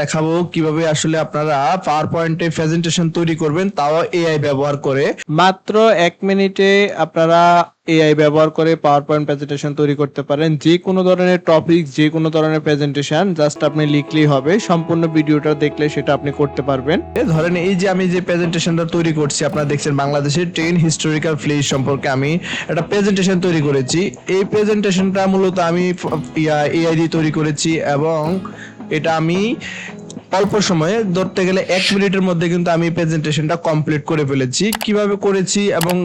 দেখাবো কীভাবে আসলে আপনারা পাওয়ার পয়েন্টে প্রেজেন্টেশন তৈরি করবেন, তাও এআই ব্যবহার করে। মাত্র এক মিনিটে আপনারা এআই ব্যবহার করে পাওয়ার পয়েন্ট প্রেজেন্টেশন তৈরি করতে পারেন। যে কোনো ধরনের টপিক যে কোনো ধরনের প্রেজেন্টেশন জাস্ট আপনি লিখলেই হবে। সম্পূর্ণ ভিডিওটা দেখলে সেটা আপনি করতে পারবেন। ধরেন এই যে আমি যে প্রেজেন্টেশনটা তৈরি করছি, আপনারা দেখছেন বাংলাদেশের ট্রেন হিস্টোরিক্যাল প্লেস সম্পর্কে আমি একটা প্রেজেন্টেশন তৈরি করেছি। এই প্রেজেন্টেশনটা মূলত আমি এআই দিয়ে তৈরি করেছি এবং এটা আমি অল্প সময়ে ধরতে গেলে এক মিনিটের মধ্যে কিন্তু আমি প্রেজেন্টেশনটা কমপ্লিট করে ফেলেছি। কীভাবে করেছি এবং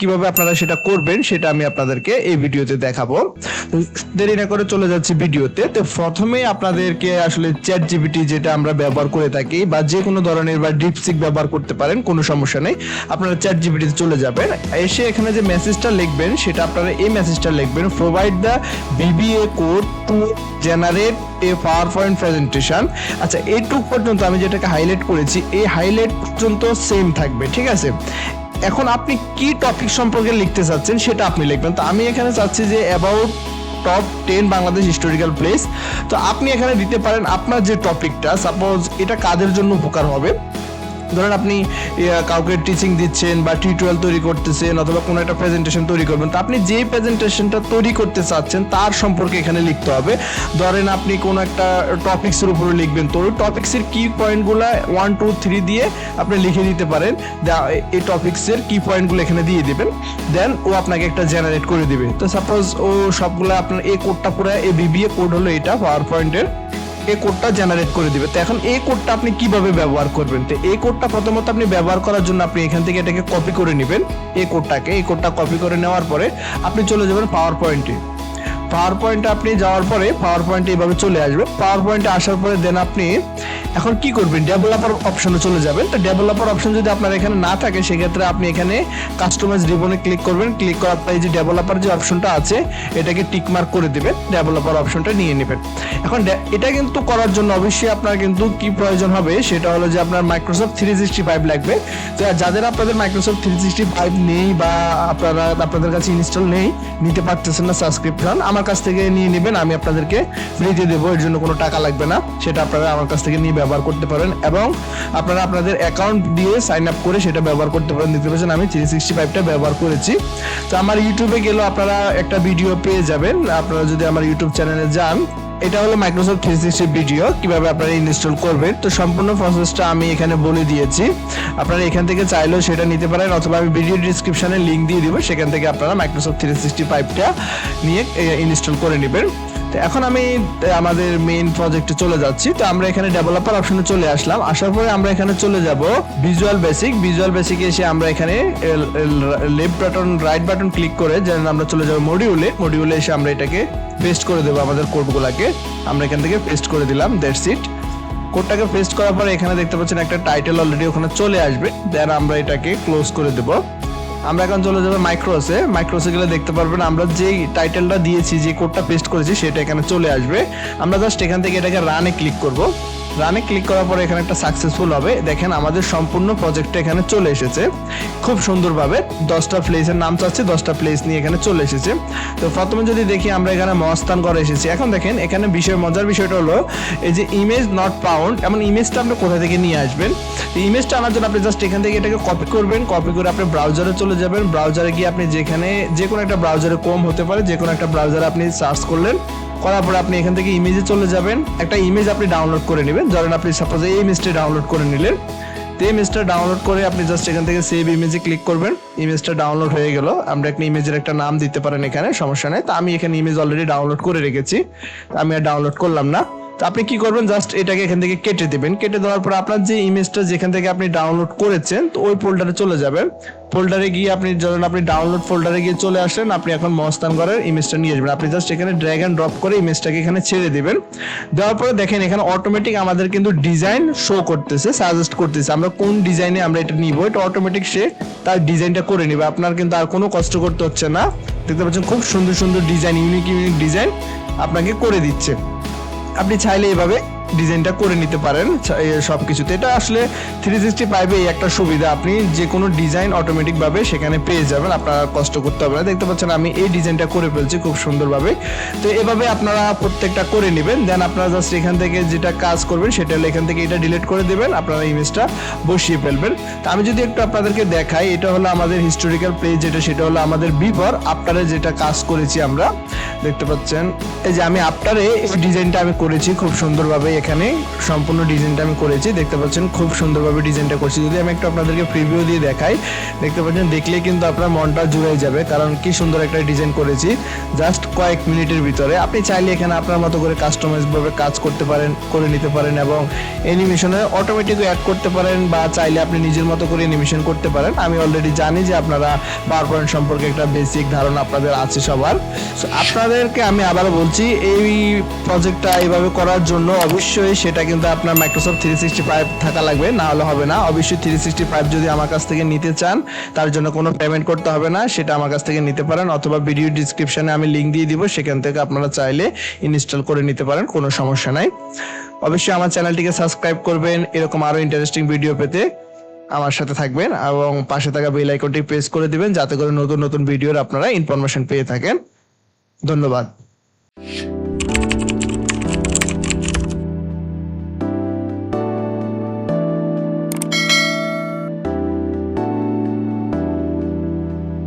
কীভাবে আপনারা সেটা করবেন সেটা আমি আপনাদেরকে এই ভিডিওতে দেখাবো। দেরি না করে চলে যাচ্ছি ভিডিওতে। তো প্রথমেই আপনাদেরকে আসলে চ্যাট জিপিটি যেটা আমরা ব্যবহার করে থাকি বা যে কোনো ধরনের বা ডিপসিক ব্যবহার করতে পারেন, কোনো সমস্যা নেই। আপনারা চ্যাট জিপিটিতে চলে যাবেন। এসে এখানে যে মেসেজটা লিখবেন, সেটা আপনারা এই মেসেজটা লিখবেন provide the BBA code to generate a PowerPoint presentation আচ্ছা এইটুক পর্যন্ত আমি যেটাকে হাইলাইট করেছি, এই হাইলাইট পর্যন্ত সেম থাকবে, ঠিক আছে? এখন আপনি কি টপিক সম্পর্কে লিখতে চাচ্ছেন সেটা আপনি লিখবেন। তো আমি এখানে চাচ্ছি যে about top ten Bangladesh historical place তো আপনি এখানে দিতে পারেন আপনার যে টপিকটা সাপোজ এটা কাদের জন্য উপকার হবে? ধরেন আপনি কাউকে টিচিং দিচ্ছেন বা টিউটোরিয়াল তৈরি করতেছেন অথবা কোনো একটা প্রেজেন্টেশন তৈরি করবেন, তো আপনি যে প্রেজেন্টেশনটা তৈরি করতে চাচ্ছেন, তার সম্পর্কে এখানে লিখতে হবে। ধরেন আপনি কোনো একটা টপিক্সের উপরে লিখবেন, তো ওই টপিক্সের কি পয়েন্টগুলো ওয়ান টু থ্রি দিয়ে আপনি লিখে দিতে পারেন। এই টপিক্সের কি পয়েন্টগুলো এখানে দিয়ে দেবেন। দেন ও আপনাকে একটা জেনারেট করে দিবে। তো সাপোজ ও সবগুলো আপনার, এই কোডটা পুরো এ বিবিএ কোড হলো এটা পাওয়ার পয়েন্টের এই কোডটা জেনারেট করে দিবে। তো এখন এই কোডটা আপনি কীভাবে ব্যবহার করবেন? তো এই কোডটা প্রথমত আপনি ব্যবহার করার জন্য আপনি এখান থেকে এটাকে কপি করে নেবেন, এই কোডটাকে এই কোডটা কপি করে নেওয়ার পরে আপনি চলে যাবেন পাওয়ার পয়েন্টে পাওয়ার পয়েন্টে আপনি যাওয়ার পরে পাওয়ার পয়েন্টে এইভাবে চলে আসবে। পাওয়ার পয়েন্টে আসার পরে দেন আপনি এখন কি করবেন? ডেভেলপার অপশনে চলে যাবেন। তো ডেভেলপার অপশন যদি আপনার এখানে না থাকে, সেক্ষেত্রে আপনি এখানে কাস্টমাইজ রিবনে ক্লিক করবেন। ক্লিক করার পরে যে ডেভেলপার যে অপশনটা আছে, এটাকে টিক মার্ক করে দিবেন। ডেভেলপার অপশনটা নিয়ে নেবেন। এখন এটা কিন্তু করার জন্য অবশ্যই আপনার কিন্তু কি প্রয়োজন হবে? সেটা হলো যে আপনার মাইক্রোসফট থ্রি সিক্সটি ফাইভ লাগবে। তো যাদের আপনাদের মাইক্রোসফট থ্রি সিক্সটি ফাইভ নেই বা আপনারা আপনাদের কাছে ইনস্টল নেই, নিতে পারতেছেন না সাবস্ক্রিপশন আমার কাছ থেকে নিয়ে নেবেন। আমি আপনাদেরকে ফ্রিতে দেবো, এর জন্য কোনো টাকা লাগবে না। সেটা আপনারা আমার কাছ থেকে নিয়ে ব্যবহার করতে পারেন এবং আপনারা আপনাদের অ্যাকাউন্ট দিয়ে সাইন আপ করে সেটা ব্যবহার করতে পারেন। দেখতে পাচ্ছেন আমি থ্রি সিক্সটি ফাইভটা ব্যবহার করেছি। তো আমার ইউটিউবে গেলেও আপনারা একটা ভিডিও পেয়ে যাবেন। আপনারা যদি আমার ইউটিউব চ্যানেলে যান, এটা হলো মাইক্রোসফট থ্রি সিক্সটি ভিডিও কীভাবে আপনারা ইনস্টল করবেন। তো সম্পূর্ণ প্রসেসটা আমি এখানে বলে দিয়েছি। আপনারা এখান থেকে চাইলেও সেটা নিতে পারেন, অথবা আমি ভিডিও ডিসক্রিপশানে লিঙ্ক দিয়ে দিব। সেখান থেকে আপনারা মাইক্রোসফট থ্রি সিক্সটি ফাইভটা নিয়ে ইনস্টল করে নেবেন। তো এখন আমি আমাদের মেইন প্রজেক্টে চলে যাচ্ছি। তো আমরা এখানে ডেভেলপার অপশনে চলে আসলাম। আসার পরে আমরা এখানে চলে যাব ভিজুয়াল বেসিক ভিজুয়াল বেসিকে এসে আমরা এখানে left button right button click করে যেন আমরা চলে যাব মডিউলে মডিউলে এসে আমরা এটাকে পেস্ট করে দেবো আমাদের কোডগুলোকে আমরা এখান থেকে পেস্ট করে দিলাম দ্যাটস ইট কোডটাকে পেস্ট করার পরে এখানে দেখতে পাচ্ছেন একটা টাইটেল অলরেডি ওখানে চলে আসবে। দেন আমরা এটাকে ক্লোজ করে দেবো। আমরা এখন চলে যাব মাইক্রোসে মাইক্রোসে গেলে দেখতে পারবেন, আমরা যেই টাইটেলটা দিয়েছি, যে কোডটা পেস্ট করেছি, সেটা এখানে চলে আসবে। আমরা জাস্ট এখান থেকে এটাকে রানে ক্লিক করব। রানে ক্লিক করার পরে এখানে একটা সাকসেসফুল হবে। দেখেন, আমাদের সম্পূর্ণ প্রজেক্টটা এখানে চলে এসেছে। খুব সুন্দরভাবে দশটা প্লেসের নাম চাচ্ছে, দশটা প্লেস নিয়ে এখানে চলে এসেছে। তো প্রথমে যদি দেখি, আমরা এখানে মহাস্থান করে এসেছি। এখন দেখেন, এখানে বিষয়, মজার বিষয়টা হলো, এই যে ইমেজ নট পাউন্ড এমন ইমেজটা আপনি কোথা থেকে নিয়ে আসবেন? ইমেজটা আনার জন্য আপনি জাস্ট এখান থেকে এটাকে কপি করবেন কপি করে আপনি ব্রাউজারে চলে যাবেন। ব্রাউজারে গিয়ে আপনি যেখানে যে কোনো একটা ব্রাউজারে কম হতে পারে, যে কোনো একটা ব্রাউজারে আপনি সার্চ করলেন, করার পরে আপনি এখান থেকে ইমেজে চলে যাবেন। একটা ইমেজ আপনি ডাউনলোড করে নেবেন। ধরেন আপনি সাপোজ এই ইমেজটা ডাউনলোড করে নিলেন। তো ইমেজটা ডাউনলোড করে আপনি জাস্ট এখান থেকে সেভ ইমেজে ক্লিক করবেন। ইমেজটা ডাউনলোড হয়ে গেল। আমরা একটা ইমেজের একটা নাম দিতে পারেন এখানে, সমস্যা নেই। তো আমি এখানে ইমেজ অলরেডি ডাউনলোড করে রেখেছি। আমি আর ডাউনলোড করলাম না। তো আপনি কি করবেন? জাস্ট এটাকে এখান থেকে কেটে দেবেন। কেটে দেওয়ার পর আপনার যে ইমেজটা যেখান থেকে আপনি ডাউনলোড করেছেন, তো ওই ফোল্ডারে চলে যাবেন ফোল্ডারে গিয়ে আপনি যখন আপনি ডাউনলোড ফোল্ডারে গিয়ে চলে আসেন, আপনি এখন মহস্থান করার ইমেজটা নিয়ে আসবেন। আপনি জাস্ট এখানে ড্র্যাগ অ্যান্ড ড্রপ করে ইমেজটাকে এখানে ছেড়ে দিবেন। দেওয়ার পরে দেখেন, এখানে অটোমেটিক আমাদের কিন্তু ডিজাইন শো করতেছে সাজেস্ট করতেছে। আমরা কোন ডিজাইনে আমরা এটা নিব? এটা অটোমেটিক সে তার ডিজাইনটা করে নিবে। আপনার কিন্তু আর কোনো কষ্ট করতে হচ্ছে না। দেখতে পাচ্ছেন, খুব সুন্দর সুন্দর ডিজাইন ইউনিক ইউনিক ডিজাইন আপনাকে করে দিচ্ছে। আপনি চাইলে এভাবে ডিজাইনটা করে নিতে পারেন সব কিছুতে এটা আসলে থ্রি সিক্সটি ফাইভে এই একটা সুবিধা। আপনি যে কোনো ডিজাইন অটোমেটিকভাবে সেখানে পেয়ে যাবেন, আপনার কষ্ট করতে হবে না। দেখতে পাচ্ছেন আমি এই ডিজাইনটা করে ফেলছি খুব সুন্দরভাবে। তো এভাবে আপনারা প্রত্যেকটা করে নেবেন দেন আপনারা জাস্ট এখান থেকে যেটা কাজ করবেন সেটা এখান থেকে এটা ডিলিট করে দেবেন, আপনারা ইমেজটা বসিয়ে ফেলবেন। তো আমি যদি একটু আপনাদেরকে দেখাই, এটা হলো আমাদের হিস্টোরিক্যাল পেজ যেটা, সেটা হলো আমাদের বিফর আফটারে যেটা কাজ করেছি আমরা। দেখতে পাচ্ছেন, এই যে আমি আফটারে এই ডিজাইনটা আমি করেছি খুব সুন্দরভাবে এখানে সম্পূর্ণ ডিজাইনটা আমি করেছি। দেখতে পাচ্ছেন খুব সুন্দরভাবে ডিজাইনটা করছি। যদি আমি একটু আপনাদেরকে প্রিভিউ দিয়ে দেখাই, দেখতে পাচ্ছেন দেখলেই কিন্তু আপনার মনটা জুড়ে যাবে, কারণ কি সুন্দর একটা ডিজাইন করেছি। জাস্ট কয়েক মিনিটের ভিতরে। আপনি চাইলে এখানে আপনার মতো করে কাস্টমাইজভাবে কাজ করতে পারেন, করে নিতে পারেন এবং অ্যানিমেশনে অটোমেটিক অ্যাড করতে পারেন বা চাইলে আপনি নিজের মতো করে অ্যানিমেশন করতে পারেন। আমি অলরেডি জানি যে আপনারা পাওয়ার পয়েন্ট সম্পর্কে একটা বেসিক ধারণা আপনাদের আছে সবার। আপনাদেরকে আমি আবার বলছি, এই প্রজেক্টটা এইভাবে করার জন্য অবশ্যই সেটা কিন্তু আপনার মাইক্রোসফট থ্রি সিক্সটি ফাইভ থাকা লাগবে, না হলে হবে না। অবশ্যই থ্রি সিক্সটি ফাইভ যদি আমার কাছ থেকে নিতে চান, তার জন্য কোনো পেমেন্ট করতে হবে না, সেটা আমার কাছ থেকে নিতে পারেন, অথবা ভিডিও ডিসক্রিপশনে আমি লিঙ্ক দিয়ে দিব, সেখান থেকে আপনারা চাইলে ইনস্টল করে নিতে পারেন, কোনো সমস্যা নাই। অবশ্যই আমার চ্যানেলটিকে সাবস্ক্রাইব করবেন, এরকম আরও ইন্টারেস্টিং ভিডিও পেতে আমার সাথে থাকবেন, এবং পাশে থাকা বেল আইকনটি প্রেস করে দিবেন, যাতে করে নতুন নতুন ভিডিওর আপনারা ইনফরমেশন পেয়ে থাকেন। ধন্যবাদ।